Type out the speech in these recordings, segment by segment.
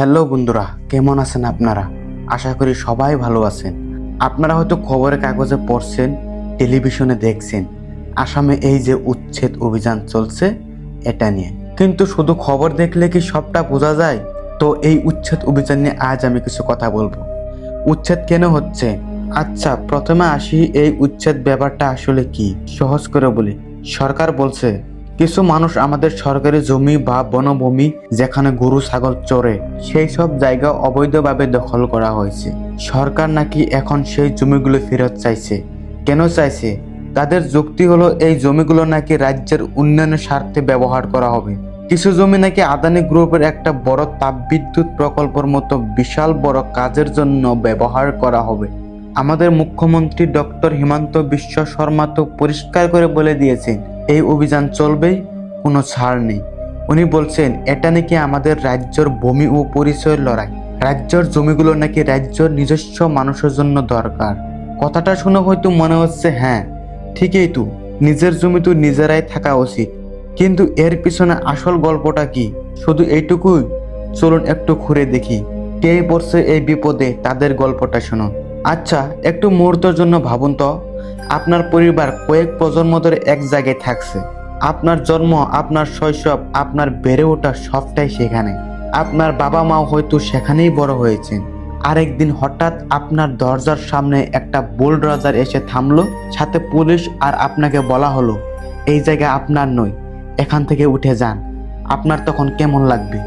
Hello বন্ধুরা, কেমন আছেন আপনারা? আশা করি সবাই ভালো আছেন। আপনারা হয়তো খবরের কাগজে পড়ছেন, টেলিভিশনে দেখছেন। আসামে এই যে উচ্ছেদ অভিযান চলছে, এটা নিয়ে। কিন্তু শুধু খবর দেখলে কি সবটা বোঝা যায়? তো এই উচ্ছেদ অভিযান নিয়ে আজ আমি কিছু কথা বলব। উচ্ছেদ কেন হচ্ছে? আচ্ছা প্রথমে আসি এই উচ্ছেদ ব্যাপারটা আসলে কি? সহজ করে বলি। সরকার বলছে কিছু মানুষ আমাদের সরকারি জমি বা বনভূমি যেখানে গরু, ছাগল চড়ে সেই সব জায়গা অবৈধভাবে দখল করা হয়েছে। সরকার নাকি এখন সেই জমিগুলো ফেরত চাইছে। কেন চাইছে? তাদের যুক্তি হলো এই জমিগুলো নাকি রাজ্যের উন্নয়নের স্বার্থে ব্যবহার করা হবে। কিছু জমি নাকি আদানি গ্রুপের একটা বড় তাপবিদ্যুৎ প্রকল্পের মতো বিশাল বড় কাজের জন্য ব্যবহার করা হবে। আমাদের মুখ্যমন্ত্রী ডক্টর হিমন্ত বিশ্ব শর্মা তো পরিষ্কার করে বলে দিয়েছেন এই অভিযান চলবেই, কোনো ছাড় নেই। উনি বলছেন, এটা নাকি আমাদের রাজ্যের ভূমি ও পরিচয়ের লড়াই। রাজ্যের জমিগুলো নাকি রাজ্যের নিজস্ব মানুষের জন্য দরকার। কথাটা শুনে হয়তো মনে হচ্ছে হ্যাঁ ঠিকই তো, নিজের জমি তো নিজেরাই থাকা উচিত। কিন্তু এর পিছনে আসল গল্পটা কি? শুধু এইটুকুই? চলুন একটু ঘুরে দেখি। কে পড়ছে এই বিপদে? তাদের গল্পটা শুনুন। আচ্ছা একটু মুহূর্তের জন্য ভাবুন তো। আপনার পরিবার কয়েক প্রজন্ম ধরে এক জায়গায় থাকছে। আপনার জন্ম, আপনার শৈশব, আপনার বেড়ে ওঠা সবটাই সেখানে। আপনার বাবা মাও হয়তো সেখানেই বড় হয়েছেন। আরেকদিন হঠাৎ আপনার দরজার সামনে একটা বুলডোজার এসে থামলো, সাথে পুলিশ আর আপনাকে বলা হলো, এই জায়গা আপনার নয়, এখান থেকে উঠে যান। আপনার তখন কেমন লাগবে?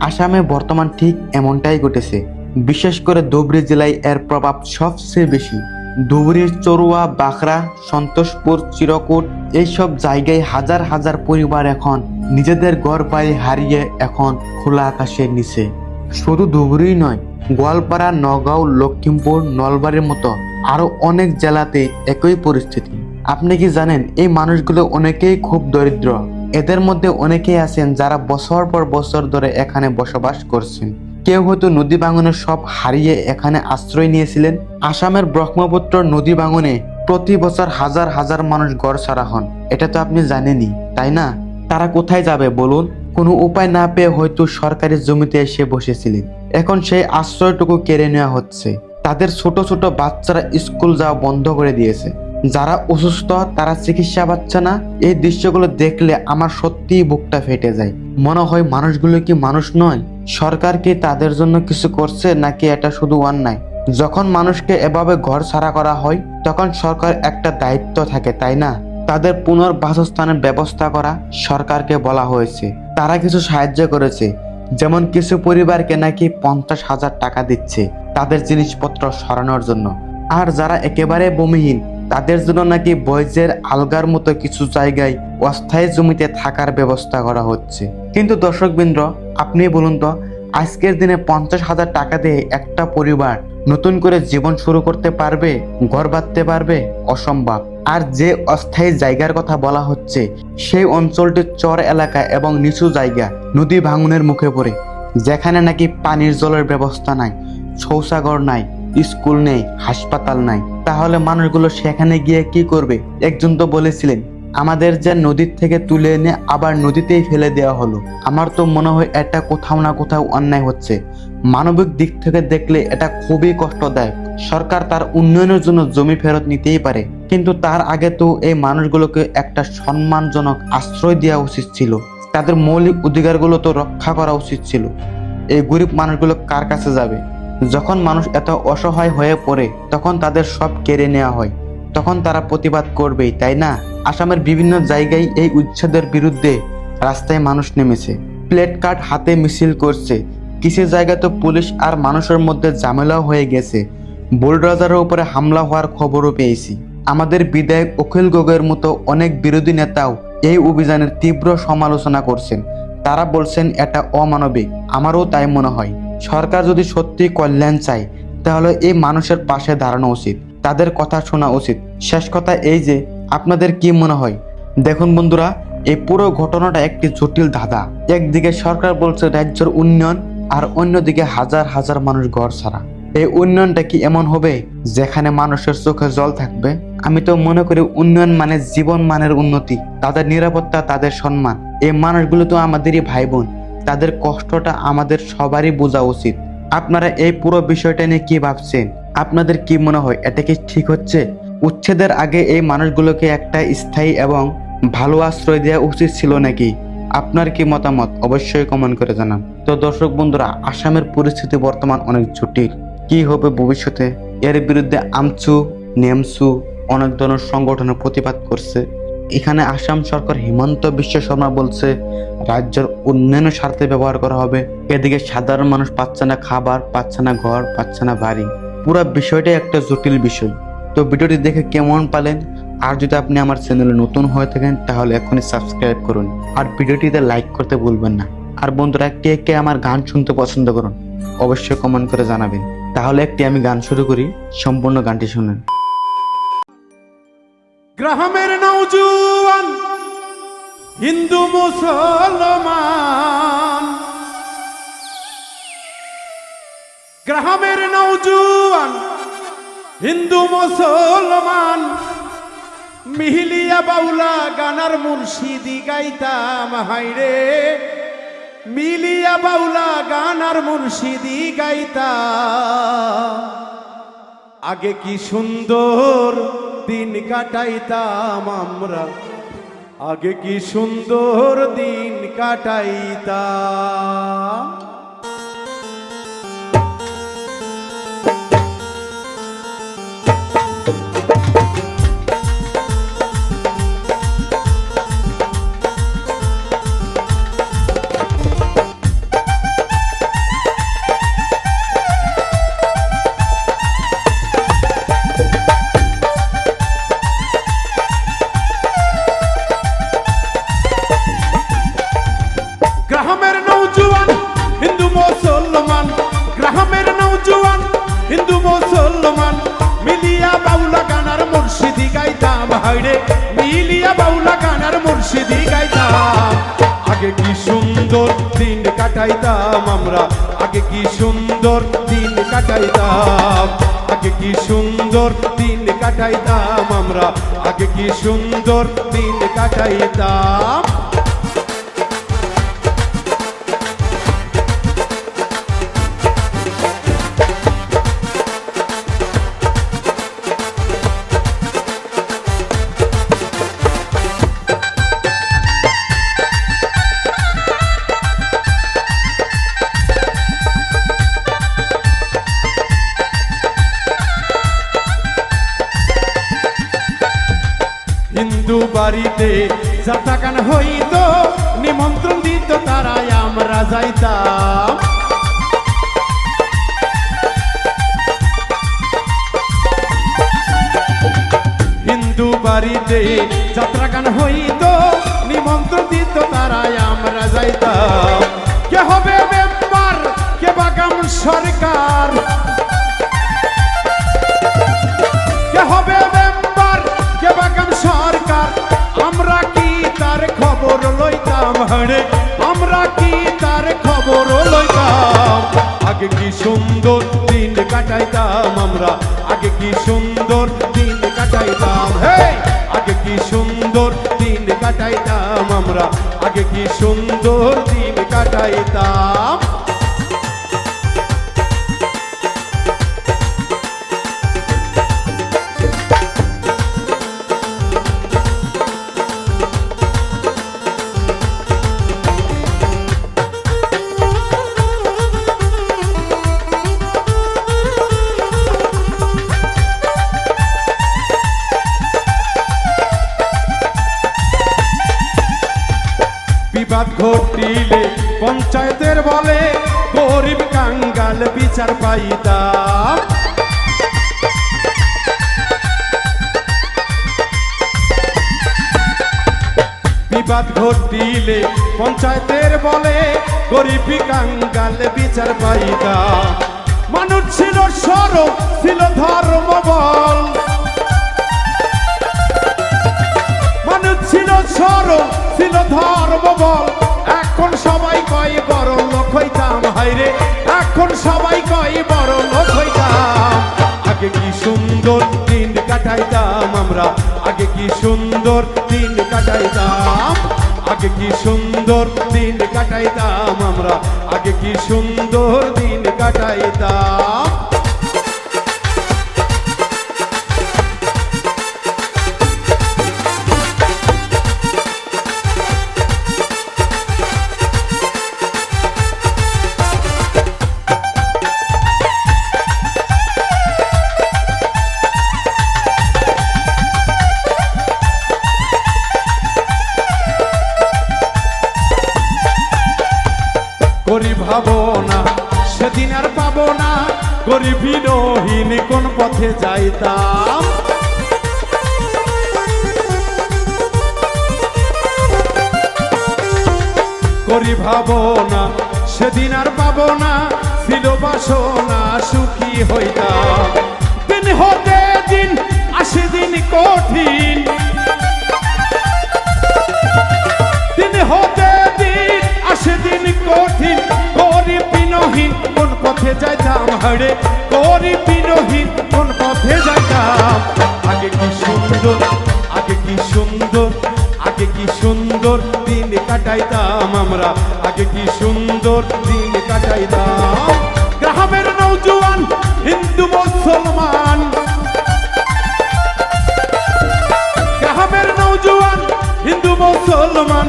আসামে বর্তমান ঠিক এমনটাই ঘটেছে। বিশেষ করে ধুবড়ী জেলায় এর প্রভাব সবচেয়ে বেশি। ধুবড়ির চড়ুয়া বাখরা সন্তোষপুর, চিরকুট এইসব জায়গায় হাজার হাজার পরিবার এখন নিজেদের ঘর বাড়ি হারিয়ে এখন খোলা আকাশের নিচে। শুধু ধুবড়ি নয়, গোয়ালপাড়া, নগাঁও লক্ষ্মীমপুর নলবাড়ির মতো আরও অনেক জেলাতে একই পরিস্থিতি। আপনি কি জানেন, এই মানুষগুলো অনেকেই খুব দরিদ্র। এদের মধ্যে অনেকেই আছেন যারা বছর পর বছর ধরে এখানে বসবাস করছেন। কেউ হয়তো নদী ভাঙনের সব হারিয়ে এখানে আশ্রয় নিয়েছিলেন। আসামের ব্রহ্মপুত্র নদী ভাঙনে প্রতি বছর হাজার হাজার মানুষ গড় ছাড়া হন। এটা তো আপনি জানেনই, তাই না? তারা কোথায় যাবে বলুন? কোনো উপায় না পেয়ে হয়তো সরকারি জমিতে এসে বসেছিলেন। এখন সেই আশ্রয়টুকু কেড়ে নেওয়া হচ্ছে। তাদের ছোট ছোট বাচ্চারা স্কুল যাওয়া বন্ধ করে দিয়েছে। যারা অসুস্থ, তারা চিকিৎসা পাচ্ছে না। এই দৃশ্যগুলো দেখলে আমার সত্যিই বুকটা ফেটে যায়। মনে হয় মানুষগুলো কি মানুষ নয়? সরকার কি তাদের জন্য কিছু করছে নাকি এটা শুধু অন্যায় যখন মানুষকে এভাবে ঘর ছাড়া করা হয়, তখন সরকার একটা দায়িত্ব থাকে, তাই না? তাদের পুনর্বাসস্থানের ব্যবস্থা করা সরকারকে বলা হয়েছে। তারা কিছু সাহায্য করেছে, যেমন কিছু পরিবারকে নাকি পঞ্চাশ হাজার টাকা দিচ্ছে তাদের জিনিসপত্র সরানোর জন্য। আর যারা একেবারে ভূমিহীন, তাদের জন্য নাকি বয়জের আলগার মতো কিছু জায়গায় অস্থায়ী জমিতে থাকার ব্যবস্থা করা হচ্ছে। কিন্তু দর্শকবৃন্দ আপনি বলুন তো, আজকের দিনে পঞ্চাশ হাজার টাকা দিয়ে একটা পরিবার নতুন করে জীবন শুরু করতে পারবে, ঘর বাঁধতে পারবে? অসম্ভব। আর যে অস্থায়ী জায়গার কথা বলা হচ্ছে, সেই অঞ্চলটি চর এলাকা এবং নিচু জায়গা, নদী ভাঙনের মুখে পড়ে। যেখানে নাকি পানির জলের ব্যবস্থা নাই, শৌচাগর নাই, স্কুল নেই, হাসপাতাল নাই। তাহলে মানুষগুলো সেখানে গিয়ে কি করবে? একজন তো বলেছিলেন আমাদের যে নদীর থেকে তুলে এনে আবার নদীতেই ফেলে দেওয়া হলো। আমার তো মনে হয় এটা কোথাও না কোথাও অন্যায় হচ্ছে। মানবিক দিক থেকে দেখলে এটা খুবই কষ্টদায়ক। সরকার তার উন্নয়নের জন্য জমি ফেরত নিতেই পারে। কিন্তু তার আগে তো এই মানুষগুলোকে একটা সম্মানজনক আশ্রয় দেওয়া উচিত ছিল। তাদের মৌলিক অধিকারগুলো তো রক্ষা করা উচিত ছিল। এই গরিব মানুষগুলো কার কাছে যাবে? যখন মানুষ এত অসহায় হয়ে পড়ে, তখন তাদের সব কেড়ে নেওয়া হয়। তখন তারা প্রতিবাদ করবেই, তাই না? আসামের বিভিন্ন জায়গায় এই উচ্ছেদের বিরুদ্ধে রাস্তায় মানুষ নেমেছে। প্লেট কার্ড হাতে মিছিল করছে। কিছু জায়গায় তো পুলিশ আর মানুষের মধ্যে ঝামেলাও হয়ে গেছে। বুলডোজারের উপরে হামলা হওয়ার খবরও পেয়েছি। আমাদের বিধায়ক অখিল গগৈয়ের মতো অনেক বিরোধী নেতাও এই অভিযানের তীব্র সমালোচনা করছেন। তারা বলছেন, এটা অমানবিক। আমারও তাই মনে হয়। সরকার যদি সত্যি কল্যাণ চায়, তাহলে এই মানুষের পাশে দাঁড়ানো উচিত। তাদের কথা শোনা উচিত। শেষ কথা এই যে, আপনাদের কি মনে হয়? দেখুন বন্ধুরা, এই পুরো ঘটনাটা একটি জটিল ধাঁধা। একদিকে সরকার বলছে রাজ্যের উন্নয়ন আর অন্যদিকে হাজার হাজার মানুষ ঘর ছাড়া। এই উন্নয়নটা কি এমন হবে যেখানে মানুষের চোখে জল থাকবে? আমি তো মনে করি উন্নয়ন মানে জীবন মানের উন্নতি, তাদের নিরাপত্তা, তাদের সম্মান। এই মানুষগুলো তো আমাদেরই ভাই বোন তাদের কষ্টটা আমাদের সবারই বোঝা উচিত। আপনারা এই পুরো বিষয়টা নিয়ে কি ভাবছেন? আপনাদের কি মনে হয় এটা কি ঠিক হচ্ছে? উচ্ছেদের আগে এই মানুষগুলোকে একটা স্থায়ী এবং ভালো আশ্রয় দেওয়া উচিত ছিল নাকি? আপনার কি মতামত? অবশ্যই কমেন্ট করে জানান। তো দর্শক বন্ধুরা, আসামের পরিস্থিতি বর্তমান অনেক জটিল। কি হবে ভবিষ্যতে? এর বিরুদ্ধে আমচু নেমসু অনেক ধরনের সংগঠনের প্রতিবাদ করছে। এখানে আসাম সরকার হিমন্ত বিশ্ব শর্মা বলছে, রাজ্যের উন্নয়নের স্বার্থে ব্যবহার করা হবে। এদিকে সাধারণ মানুষ পাচ্ছে না খাবার, পাচ্ছে না ঘর, পাচ্ছে না বাড়ি। পুরো বিষয়টাই একটা জটিল বিষয়। তো ভিডিওটি দেখে কেমন পালেন? আর যদি আপনি আমার চ্যানেলে নতুন হয়ে থাকেন, তাহলে এখনই সাবস্ক্রাইব করুন। আর ভিডিওটিতে লাইক করতে ভুলবেন না। আর বন্ধুরা, কে কে আমার গান শুনতে পছন্দ করুন, অবশ্যই কমেন্ট করে জানাবেন। তাহলে একটি আমি গান শুরু করি, সম্পূর্ণ গানটি শুনেন। গ্রামের নৌজুয়ান হিন্দু মুসলমান হিন্দু মুসলমান, মিহিলিয়া বাউলা গানার মুর্শিদি গাইতাম হাইরে মিলিয়া বাউলা গানার মুর্শিদি গাইতা আগে কি সুন্দর দিন কাটাইতাম আমরা, আগে কি সুন্দর দিন কাটাইতাম। মুর্শিদি গাইতাম। আগে কি সুন্দর দিন কাটাইতাম আমরা? আগে কি সুন্দর দিন কাটাইতাম? আগে কি সুন্দর দিন কাটাইতাম আমরা? আগে কি সুন্দর দিন কাটাইতাম? হিন্দু বাড়িতে যাতাকান হইত, নিমন্ত্রণ দিত তারাই, আমরা যাইতাম। হিন্দু বাড়িতে যাত্রা গান হইত, নিমন্ত্রণ দিত তারাই, আমরা যাইতাম। কে হবে মেম্বার? কে বাগাম সরকার? হরে আমরা কি তার খবর লইতাম? আগে কি সুন্দর দিন কাটাইতাম আমরা? আগে কি সুন্দর দিন কাটাইতাম? হে আগে কি সুন্দর দিন কাটাইতাম আমরা? আগে কি সুন্দর দিন কাটাইতাম? পঞ্চায়েতের বলে গরিব কাঙ্গাল বিচার পাইতাম বিবাদ ঘটিলে পঞ্চায়েতের বলে গরিব কাঙ্গাল বিচার পাইতাম মানুষ ছিল সরব, ছিল ধর্ম বল। মানুষ ছিল সরল ছিল ধর্ম বল। হাইরে এখন সবাই কয় বড় লোক হইতাম। আগে কি সুন্দর দিন কাটাইতাম আমরা, আগে কি সুন্দর দিন কাটাইতাম। আগে কি সুন্দর দিন কাটাইতাম আমরা, আগে কি সুন্দর দিন কাটাইতাম। করি ভাবনা সেদিন আর পাবো না। গরিবহীন কোন পথে যাইতাম? করি ভাবনা সেদিন আর পাবো না। ছিল বাসনা সুখী হইতাম। দিন হতে দিন আসে দিন কঠিন পথে যাইতাম, হাড়ে গরিব বিনহীন কোন পথে যাইতাম। আগে কি সুন্দর, আগে কি সুন্দর, আগে কি সুন্দর দিন কাটাইতাম আমরা। আগে কি সুন্দর দিন কাটাইতাম। গ্রামের নৌজওয়ান হিন্দু, মুসলমান। গ্রামের নৌজওয়ান হিন্দু, মুসলমান।